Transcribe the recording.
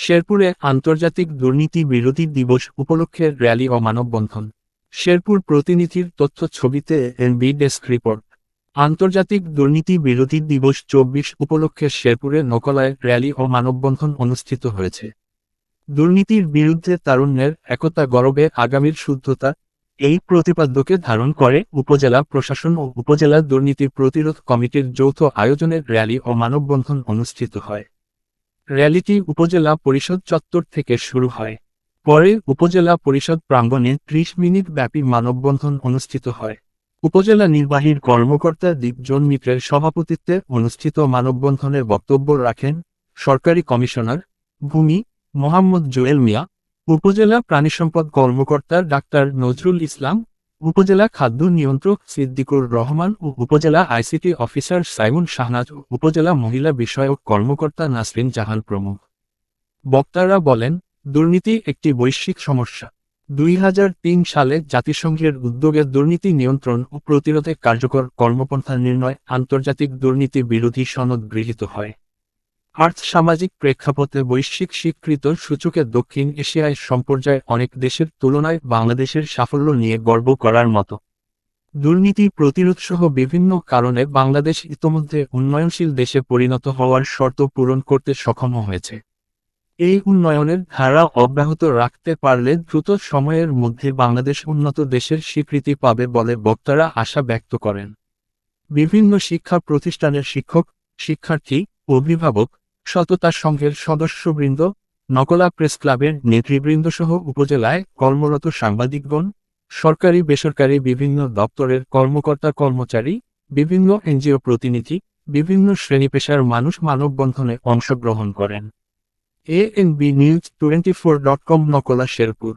শেরপুরে আন্তর্জাতিক দুর্নীতি বিরোধী দিবস উপলক্ষে র্যালি ও মানববন্ধন। শেরপুর প্রতিনিধির তথ্য ছবিতে এনবি ডেস্ক রিপোর্ট। আন্তর্জাতিক দুর্নীতি বিরোধী দিবস চব্বিশ উপলক্ষে শেরপুরে নকলায় র্যালি ও মানববন্ধন অনুষ্ঠিত হয়েছে। দুর্নীতির বিরুদ্ধে তারুণ্যের একতা গরবে আগামীর শুদ্ধতা এই প্রতিপাদ্যকে ধারণ করে উপজেলা প্রশাসন ও উপজেলা দুর্নীতি প্রতিরোধ কমিটির যৌথ আয়োজনের র্যালি ও মানববন্ধন অনুষ্ঠিত হয়। র্যালিটি উপজেলা পরিষদ চত্বর থেকে শুরু হয়। পরে উপজেলা পরিষদ প্রাঙ্গণে ত্রিশ মিনিট ব্যাপী মানববন্ধন অনুষ্ঠিত হয়। উপজেলা নির্বাহীর কর্মকর্তা দীপজন মিত্রের সভাপতিত্বে অনুষ্ঠিত মানববন্ধনে বক্তব্য রাখেন সরকারি কমিশনার ভূমি মোহাম্মদ জুয়েল মিয়া, উপজেলা প্রাণিসম্পদ কর্মকর্তা ডাক্তার নজরুল ইসলাম উপজেলা খাদ্য নিয়ন্ত্রক সিদ্দিকুর রহমান ও উপজেলা আইসিটি অফিসার সাইমুন শাহনাজ উপজেলা মহিলা বিষয়ক কর্মকর্তা নাসরিন জাহান প্রমুখ। বক্তারা বলেন, দুর্নীতি একটি বৈশ্বিক সমস্যা। দুই হাজার তিন সালে জাতিসংঘের উদ্যোগে দুর্নীতি নিয়ন্ত্রণ ও প্রতিরোধে কার্যকর কর্মপন্থা নির্ণয় আন্তর্জাতিক দুর্নীতি বিরোধী সনদ গৃহীত হয়। আর্থ সামাজিক প্রেক্ষাপটে বৈশ্বিক স্বীকৃত সূচকে দক্ষিণ এশিয়ায় সম্পর্যায় অনেক দেশের তুলনায় বাংলাদেশের সাফল্য নিয়ে গর্ব করার মতো। দুর্নীতি প্রতিরোধসহ বিভিন্ন কারণে বাংলাদেশ ইতোমধ্যে উন্নয়নশীল দেশে পরিণত হওয়ার শর্ত পূরণ করতে সক্ষম হয়েছে। এই উন্নয়নের ধারা অব্যাহত রাখতে পারলে দ্রুত সময়ের মধ্যে বাংলাদেশ উন্নত দেশের স্বীকৃতি পাবে বলে বক্তারা আশা ব্যক্ত করেন। বিভিন্ন শিক্ষা প্রতিষ্ঠানের শিক্ষক, শিক্ষার্থী অভিভাবক সততা সংঘের সদস্যবৃন্দ, নকলা প্রেস ক্লাবের নেতৃবৃন্দ সহ উপজেলায় কর্মরত সাংবাদিকগণ, সরকারি বেসরকারি বিভিন্ন দপ্তরের কর্মকর্তা কর্মচারী, বিভিন্ন এনজিও প্রতিনিধি, বিভিন্ন শ্রেণি পেশার মানুষ মানববন্ধনে অংশগ্রহণ করেন। A N B news twenty four dot com Nakla Sherpur.